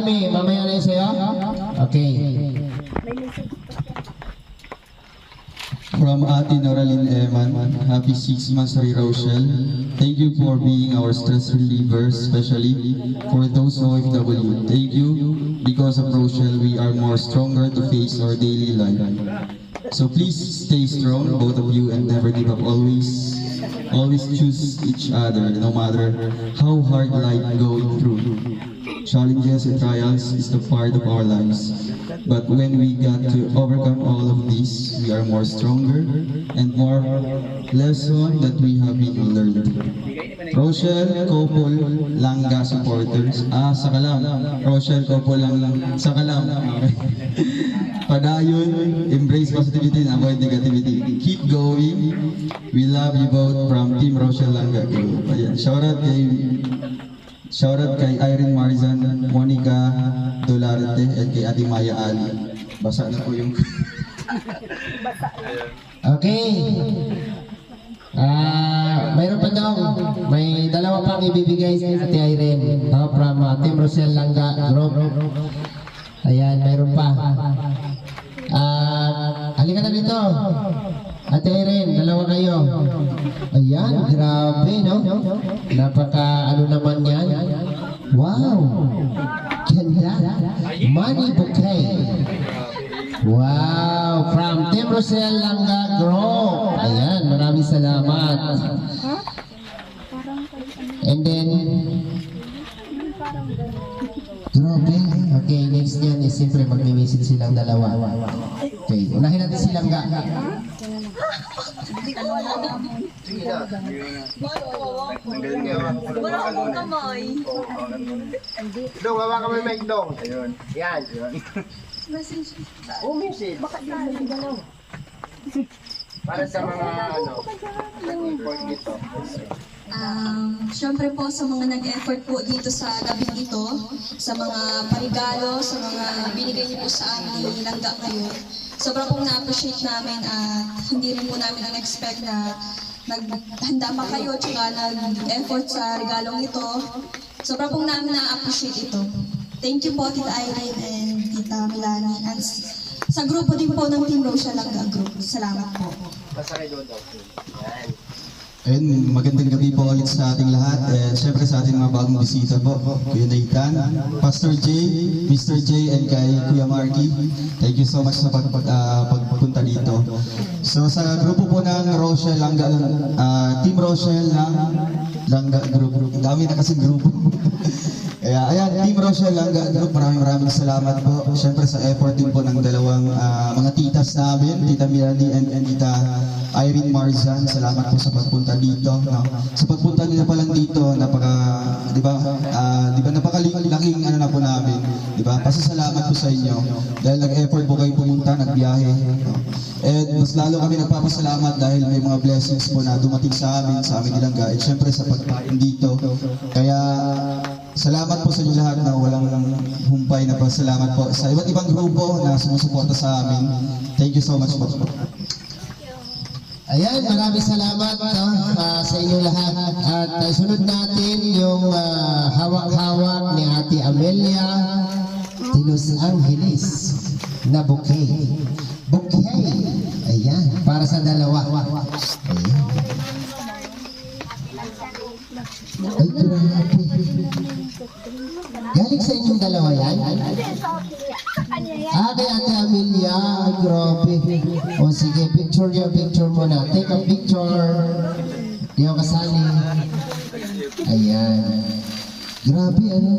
Ami, mamaya na sa'yo? Okay. From Ate Noraline Eman, happy six months Rochelle. Thank you for being our stress relievers, especially for those OFW. Thank you. Because of Rochelle, we are more stronger to face our daily life. So please stay strong, both of you, and never give up. Always, always choose each other, no matter how hard life through. Challenges and trials is the part of our lives. But when we got to overcome all of this, we are more stronger and more lesson that we have been learned. Rochelle Kopol Langga supporters. Ah, sakalam. Rochelle Kopol lang sakalam. Okay. Padayon, embrace positivity and avoid negativity. Keep going. We love you both from Team Rochelle Langga. Ayan. Shoutout kay Shoutout kay Irene Marizan, Monica Dolarte, at kay Ate Maya Ali. Basa na po yung... Okay. Ah, mayroon pa daw. May dalawa pang ibibigay si Ate Irene no, from uh, Team Rosel Langga Group. Ayan, mayroon pa. Ah, halika na dito. Ate Irene, dalawa kayo. Ayan, grabe, no? Napaka, ano naman yan? Wow! Ganda. Money bouquet. Wow! From Team Rosel Langga Group. Ayan, maraming salamat. And then, Grabe. Okay, next yan is siyempre magmi-message silang dalawa. Okay, unahin natin silang ga. Wala akong kamay. Dong, hawa ka may mic dong. Ayun. Yan. Oh, message. Para sa mga ano, nag-import dito. Um, Siyempre po sa mga nag-effort po dito sa gabing ito, sa mga parigalo, sa mga binigay niyo po sa amin Langga ngayon. Sobrang pong na-appreciate namin at hindi rin po namin na-expect na naghanda pa kayo tsaka nag-effort sa regalong ito. Sobrang pong namin na-appreciate ito. Thank you po Tita Irene and Tita Milani and sa grupo din po ng Team Rosia Langga Group. Salamat po. Basta kay Dodo. Yan. Ayun, magandang gabi po ulit sa ating lahat. And syempre sa ating mga bagong bisita po, Kuya Nathan, Pastor J, Mr. J, and kay Kuya Marky. Thank you so much sa pag, ah, pagpunta dito. So sa grupo po ng Rochelle Langga, ah, Team Rochelle ng Langga Group. Dami na kasi grupo. Kaya ayan, Team Rochelle Langga Group, maraming maraming salamat po. Siyempre sa effort din po ng dalawang ah, mga titas namin, Tita Mirani and, and Tita Irene Marzan. Salamat po sa pagpunta dito. No? Sa pagpunta nila pa lang dito, napaka, di ba, ah, di ba, napakalaking ano na po namin. Di ba, pasasalamat po sa inyo. Dahil nag-effort po kayo pumunta, nagbiyahe. No? And mas lalo kami nagpapasalamat dahil may mga blessings po na dumating sa amin, sa amin nilang At syempre sa pagkain dito. Kaya Salamat po sa inyo lahat na walang humpay na pasalamat po sa iba't ibang grupo na sumusuporta sa amin. Thank you so much po. Ayan, maraming salamat no, ah, sa inyo lahat. At ah, sunod natin yung ah, hawak-hawak ni Ate Amelia de Los Angeles na bouquet. Bouquet. Ayan, para sa dalawa. Ayan. Ay, grabe. Galing sa inyong dalawa kay Ate Amelia. Ay, grabe. O sige, picture niyo, picture mo na. Take a picture. Di ako kasali. Ayan. Grabe, ano?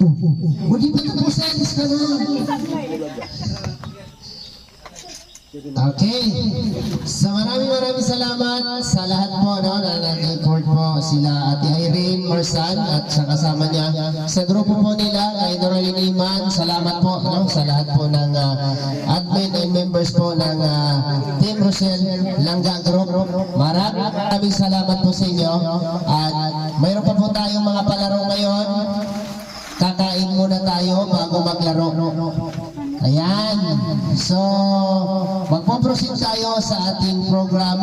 Oh, oh, oh. Huwag pa tapos alis ka na. Okay. Sa maraming maraming salamat sa lahat po no, na nag-effort po sila Ate Irene Marsan at sa kasama niya. Sa grupo po nila, kay Doralyn Iman, salamat po no, sa lahat po ng ah, admin and members po ng ah, Team Rosel Langga Group. Maraming salamat po sa inyo. At mayroon pa po tayong mga palaro ngayon. Kakain muna tayo bago maglaro. Ayan. So, magpo-proceed tayo sa ating program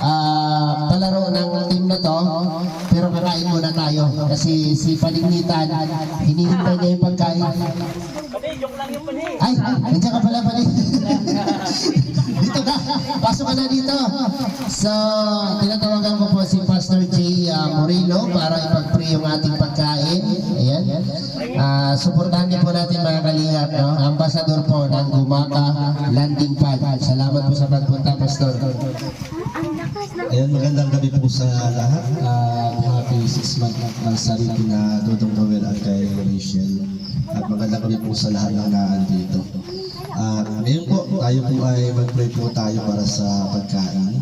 ah palaro ng team na to. Pero kakain kain muna tayo. Kasi si Palignitan, hinihintay niya yung pagkain. Ay, nandiyan ka pala, Palig. dito ka, pasok ka na dito. So, tinatawagan ko po si Pastor J. uh, Moreno para ipag-pray yung ating pagkain. Ayan. Ah, suportahan niyo po natin mga kalingap, no? Ambassador po ng Gumaka Landing Pad. Salamat po sa pagpunta, Pastor. Ayan, magandang gabi po sa lahat. Uh, happy six month anniversary na Dudong Rowell at kay Rachel. At magandang gabi po sa lahat ng naandito. At ngayon po, tayo po ay mag-pray po tayo para sa pagkain.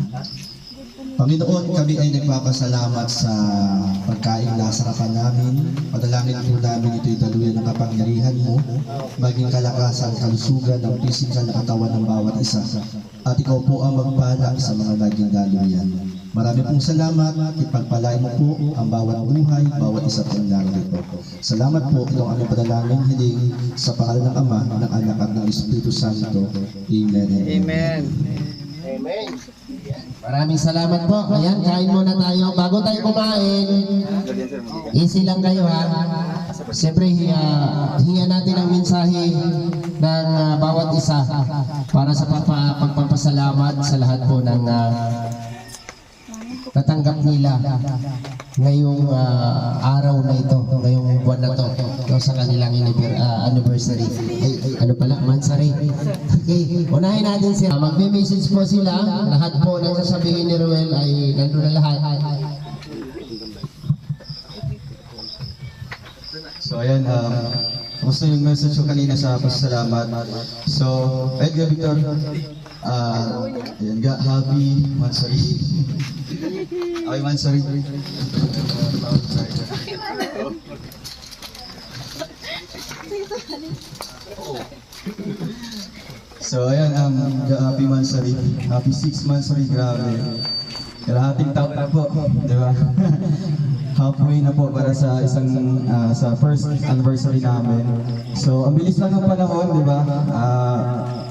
Panginoon, kami ay nagpapasalamat sa pagkain na sarapan namin. Padalangin po namin ito'y daluyan ng kapangyarihan mo, maging kalakasan, kalusugan ng pisikal na katawan ng bawat isa. At ikaw po ang magpala sa mga naging daluyan. Marami pong salamat, ipagpalain mo po ang bawat buhay, bawat isa pong narito. Salamat po, itong aming padalangin hiling sa pangalan ng Ama, ng Anak at ng Espiritu Santo. Amen. Amen. Amen. Maraming salamat po. Ayan, kain muna tayo. Bago tayo kumain, easy lang kayo ha. Siyempre, uh, hinga natin ang mensahe ng ah, bawat isa para sa papa, pagpapasalamat sa lahat po ng ah, natanggap nila ngayong ah, araw na ito, ngayong buwan na to, no, sa kanilang ah, anniversary. Ay, ay, ano pala, mansari. Okay, unahin natin sila. Magme-message po sila. Lahat po ng sasabihin ni Ruel ay nandun na lahat. So ayan, um, kumusta yung message ko kanina sa pasalamat. So, Edgar Victor, uh, ayan happy Mansari. okay, Mansari. So ayan, um, happy Mansari. Happy six Mansari, grabe. Kalahating taon na po, di ba? halfway na po para sa isang ah, sa first anniversary namin. So, ang bilis lang ng panahon, di ba? Ah,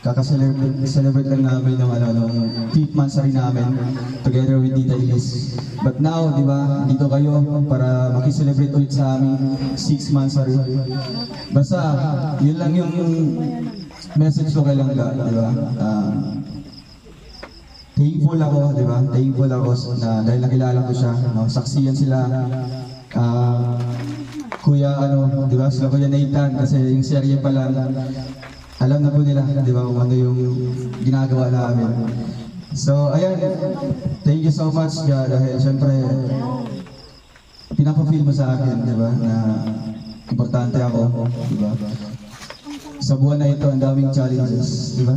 kaka-celebrate celebrate lang namin ng ano nung fifth anniversary namin together with Tita Ilis. But now, di ba, dito kayo para makiselebrate ulit sa aming sixth anniversary. Basta, yun lang yung message ko kay Langga, di ba? Ah, thankful ako, di ba? Thankful ako na dahil nakilala ko siya, no? saksiyan sila. ah, kuya, ano, di ba? Sila Kuya Nathan, kasi yung serye pa lang, alam na po nila, di ba, kung ano yung ginagawa namin. So, ayan, thank you so much, God, dahil syempre, pinapa-feel mo sa akin, di ba, na importante ako, di ba? Sa buwan na ito, ang daming challenges, di ba?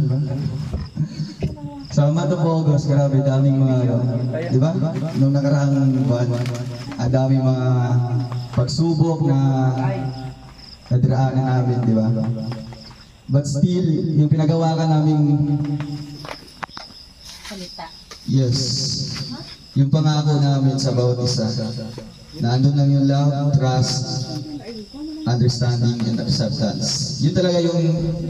Sa month of August, grabe, daming mga, ano, di ba? Nung nakaraang buwan, ang daming mga pagsubok na nadiraanan namin, di ba? But still, yung pinagawa ka namin, yes, yung pangako namin sa bawat isa, na andun lang yung love, trust, understanding, and acceptance. Yun talaga yung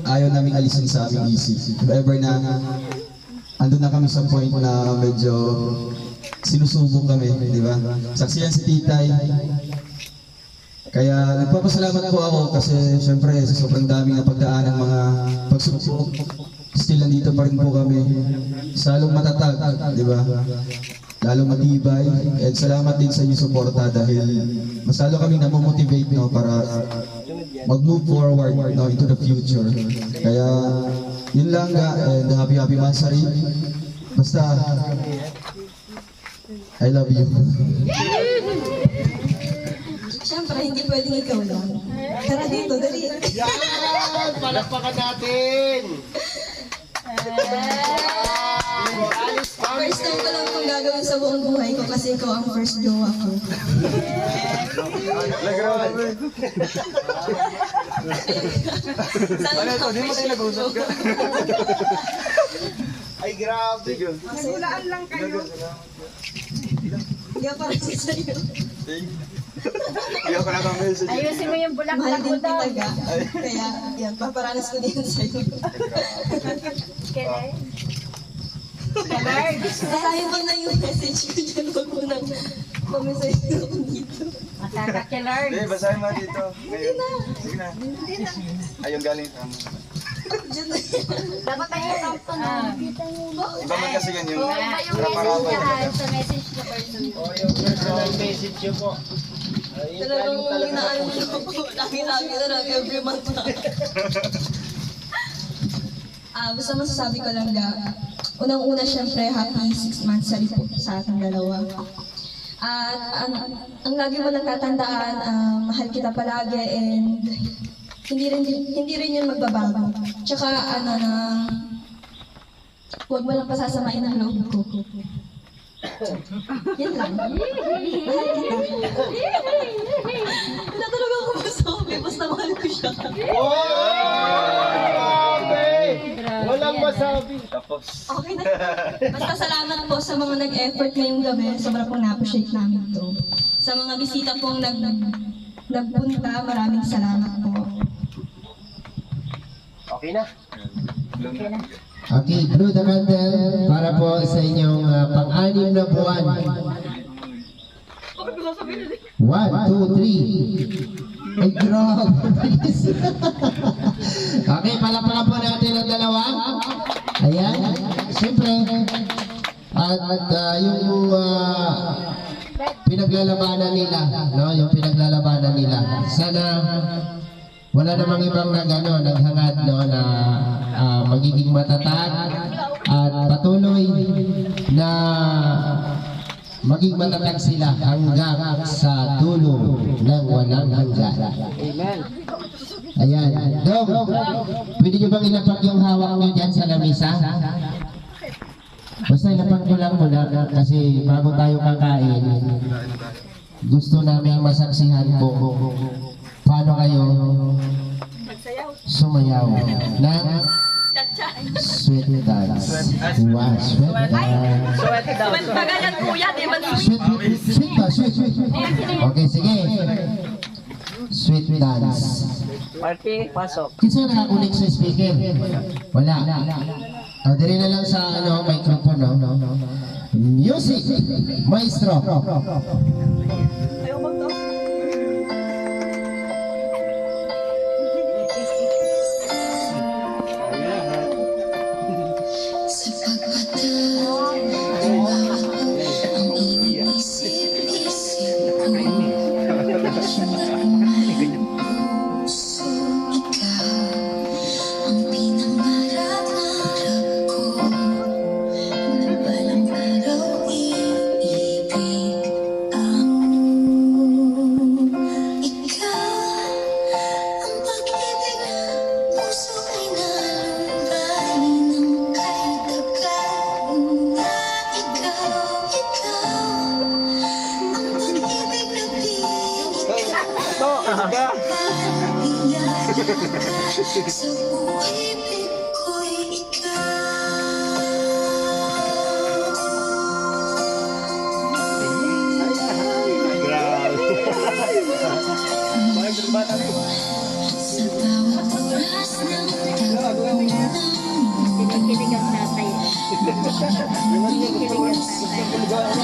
ayaw namin alisin sa aming isip. If ever na andun na kami sa point na medyo sinusubok kami, di ba? Saksiyan si Titay. Kaya nagpapasalamat po ako kasi syempre sa sobrang daming napagdaan ng mga pagsubok, still nandito pa rin po kami. Salong matatag, di ba? Lalong matibay. And salamat din sa inyong suporta dahil mas lalo kami namomotivate no, para mag-move forward no, into the future. Kaya yun lang ga, and happy happy Mansari. Basta, I love you. Pwedeng ikaw lang. Tara dito, dali. Yan! Palakpakan natin! First time ko lang itong gagawin sa buong buhay ko kasi ikaw ang first jowa ko. Sana ito, di mo tayo nag-usap ka. Ay, grabe. Nagulaan lang kayo. Hindi ako rin sa'yo. Ayusin mo yung Mahal bulaklak mo din daw. talaga. Kaya, yan, paparanas ko din sa'yo. Kailan? Basahin mo na yung message ko dyan. Huwag mo nang pamisahin ako. Makaka-killer. Hindi, basahin mo dito. Ngayon. Sige na. Ayun galing from... Dapat tayo count to na. Iba man kasi yan yung Oh, iba yung message rapa-rapa. niya ah, sa message niya person. O yung personal message nyo po. Talagang talaga inaano niyo po. Lagi-lagi na lang every month na. Ah, basta masasabi ko lang na, unang-una syempre, happy six months sa po sa ating dalawa. At ang, ang lagi mo lang tatandaan, ah, mahal kita palagi and hindi rin hindi rin yun magbabago. Tsaka ano na huwag mo lang pasasamain ang loob ko. Yan lang. Wala talaga ako masabi, basta mahal ko siya. Okay! Walang masabi. Tapos. Okay na. Basta salamat po sa mga nag-effort ngayong gabi. Sobra pong na-appreciate namin to. Sa mga bisita pong nag nagpunta, maraming salamat po. Okay na. Okay, blow the candle para po sa inyong ah, pang-anim na buwan. One, two, three. Ay, grabe. okay, palapakan po natin ang dalawa. Ayan. Siyempre, at, ah, yung ah, pinaglalabanan nila, no? Yung pinaglalabanan nila. Sana wala namang ibang nag, ano, naghangad no, na ah, magiging matatag at patuloy na maging matatag sila hanggang sa dulo ng walang hanggan. Amen. Ayan. Dong, pwede nyo bang ilapag yung hawak nyo dyan sa lamisa? Basta ilapag ko lang muna kasi bago tayo kakain, gusto namin masaksihan po paano kayo sumayaw ng sweet dance. Wow, sweet dance. Pagalan kuya, di ba? Sweet, sweet, sweet? Sweet, sweet. Okay, sige. Sweet dance. Party, pasok. Kinsa nakakunik sa speaker? Wala. O, diri na lang sa ano, microphone, no? Music, maestro. Ang pinag Sa buhay ko'y Sa bawat oras ng tagulang Kinikilig ang tatay. Kinikilig ang tatay.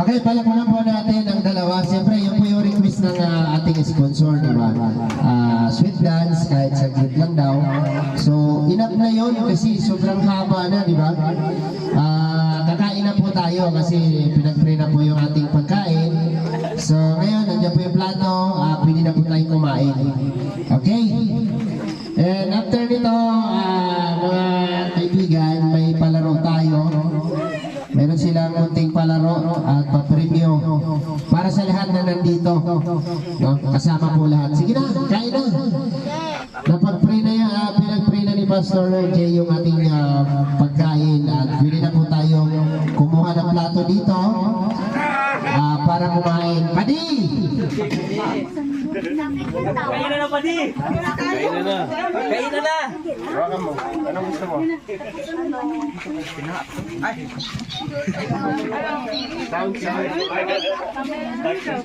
Okay, palapakan po natin ang dalawa. Siyempre, yun po yung request ng ah, ating sponsor, di ba? Ah, sweet dance, kahit saglit lang daw. So, enough na yun kasi sobrang haba na, di ba? Ah, kakain na po tayo kasi pinag-pray na po yung ating pagkain. So, ngayon, nandiyan po yung plato. Ah, pwede na po tayong kumain. Okay? Kasama po lahat. Sige na, kain na. Napag-pray na yan, ah, pinag-pray na ni Pastor Jay yung ating uh, pagkain at pwede na po tayong kumuha ng plato dito uh, para kumain. Padi! Kain na na, Padi! Kain na na! Kain na na! Hawakan mo. Anong gusto mo? Ay! Sound, sound.